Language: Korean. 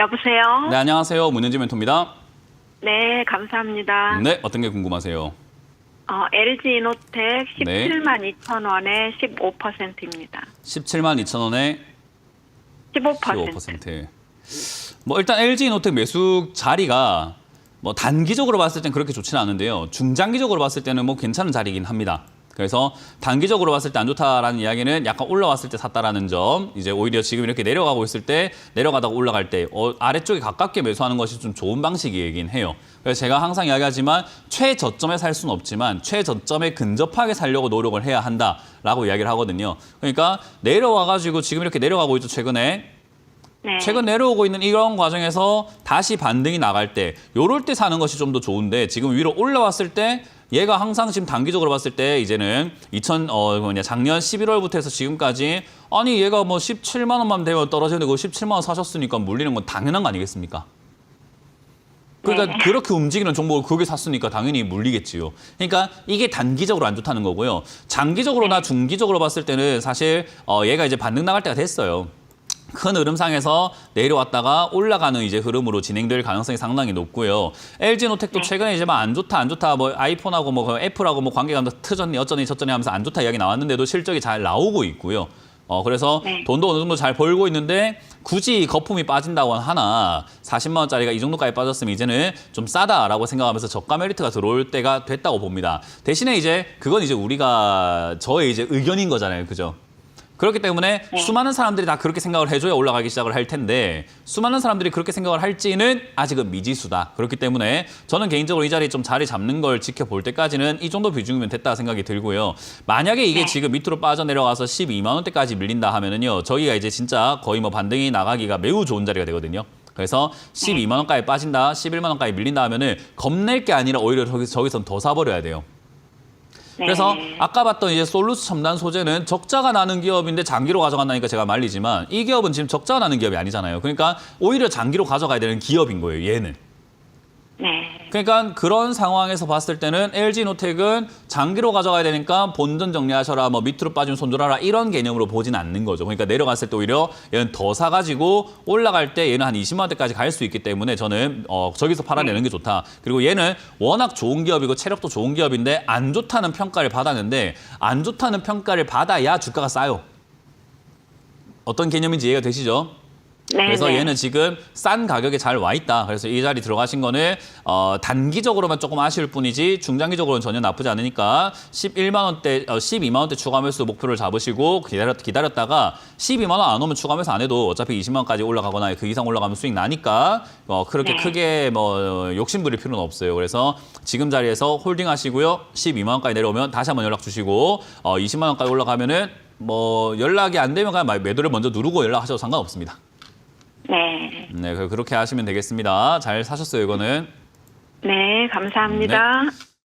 여보세요? 네, 안녕하세요. 문현지 멘토입니다. 네, 감사합니다. 네, 어떤 게 궁금하세요? 어, LG 이노텍 네. 17만 2천 원에 15%입니다. 17만 2천 원에 15%. 15%. 뭐 일단 LG 노텍 매수 자리가 뭐 단기적으로 봤을 땐 그렇게 좋지는 않은데요. 중장기적으로 봤을 때는 뭐 괜찮은 자리이긴 합니다. 그래서 단기적으로 봤을 때 안 좋다라는 이야기는 약간 올라왔을 때 샀다라는 점, 이제 오히려 지금 이렇게 내려가고 있을 때 내려가다가 올라갈 때 어, 아래쪽에 가깝게 매수하는 것이 좀 좋은 방식이긴 해요. 그래서 제가 항상 이야기하지만 최저점에 살 수는 없지만 최저점에 근접하게 살려고 노력을 해야 한다라고 이야기를 하거든요. 그러니까 내려와가지고 지금 이렇게 내려가고 있죠 최근에 네. 최근 내려오고 있는 이런 과정에서 다시 반등이 나갈 때 요럴 때 사는 것이 좀 더 좋은데 지금 위로 올라왔을 때 얘가 항상 지금 단기적으로 봤을 때 이제는 2000 어 뭐냐 작년 11월부터 해서 지금까지 아니 얘가 뭐 17만 원만 되면 떨어지는데 그 17만 원 사셨으니까 물리는 건 당연한 거 아니겠습니까? 그러니까 네. 그렇게 움직이는 종목을 그게 샀으니까 당연히 물리겠지요. 그러니까 이게 단기적으로 안 좋다는 거고요. 장기적으로나 중기적으로 봤을 때는 사실 어 얘가 이제 반등 나갈 때가 됐어요. 큰 흐름상에서 내려왔다가 올라가는 이제 흐름으로 진행될 가능성이 상당히 높고요. LG 노텍도 최근에 이제 막 안 좋다 안 좋다 뭐 아이폰하고 뭐 애플하고 뭐 관계가 트졌니 어쩌니 저쩌니 하면서 안 좋다 이야기 나왔는데도 실적이 잘 나오고 있고요. 어 그래서 네. 돈도 어느 정도 잘 벌고 있는데 굳이 거품이 빠진다고 하나 40만 원짜리가 이 정도까지 빠졌으면 이제는 좀 싸다라고 생각하면서 저가 메리트가 들어올 때가 됐다고 봅니다. 대신에 이제 그건 이제 우리가 저의 이제 의견인 거잖아요. 그죠? 그렇기 때문에 네. 수많은 사람들이 다 그렇게 생각을 해줘야 올라가기 시작을 할 텐데 수많은 사람들이 그렇게 생각을 할지는 아직은 미지수다. 그렇기 때문에 저는 개인적으로 이 자리에 좀 자리 잡는 걸 지켜볼 때까지는 이 정도 비중이면 됐다 생각이 들고요. 만약에 이게 네. 지금 밑으로 빠져내려가서 12만 원대까지 밀린다 하면은요. 저희가 이제 진짜 거의 뭐 반등이 나가기가 매우 좋은 자리가 되거든요. 그래서 12만 원까지 빠진다, 11만 원까지 밀린다 하면은 겁낼 게 아니라 오히려 저기, 저기선 더 사버려야 돼요. 네. 그래서 아까 봤던 이제 솔루스 첨단 소재는 적자가 나는 기업인데 장기로 가져간다니까 제가 말리지만 이 기업은 지금 적자가 나는 기업이 아니잖아요. 그러니까 오히려 장기로 가져가야 되는 기업인 거예요. 얘는. 네. 그러니까 그런 상황에서 봤을 때는 LG 노텍은 장기로 가져가야 되니까 본전 정리하셔라, 뭐 밑으로 빠지면 손절하라 이런 개념으로 보진 않는 거죠. 그러니까 내려갔을 때 오히려 얘는 더 사가지고 올라갈 때 얘는 한 20만 원대까지 갈 수 있기 때문에 저는 어, 저기서 팔아내는 게 좋다. 그리고 얘는 워낙 좋은 기업이고 체력도 좋은 기업인데 안 좋다는 평가를 받았는데 안 좋다는 평가를 받아야 주가가 싸요. 어떤 개념인지 이해가 되시죠? 네. 그래서 네. 얘는 지금 싼 가격에 잘 와 있다. 그래서 이 자리 들어가신 거는 어, 단기적으로만 조금 아쉬울 뿐이지 중장기적으로는 전혀 나쁘지 않으니까 11만 원대, 어, 12만 원대 추가 매수 목표를 잡으시고 기다렸, 기다렸다가 12만 원 안 오면 추가 매수 안 해도 어차피 20만 원까지 올라가거나 그 이상 올라가면 수익 나니까 어, 그렇게 네. 크게 뭐 욕심 부릴 필요는 없어요. 그래서 지금 자리에서 홀딩 하시고요. 12만 원까지 내려오면 다시 한번 연락 주시고 어, 20만 원까지 올라가면은 뭐 연락이 안 되면 그냥 매도를 먼저 누르고 연락하셔도 상관없습니다. 네. 네, 그- 그렇게 하시면 되겠습니다. 잘 사셨어요, 이거는. 네, 감사합니다.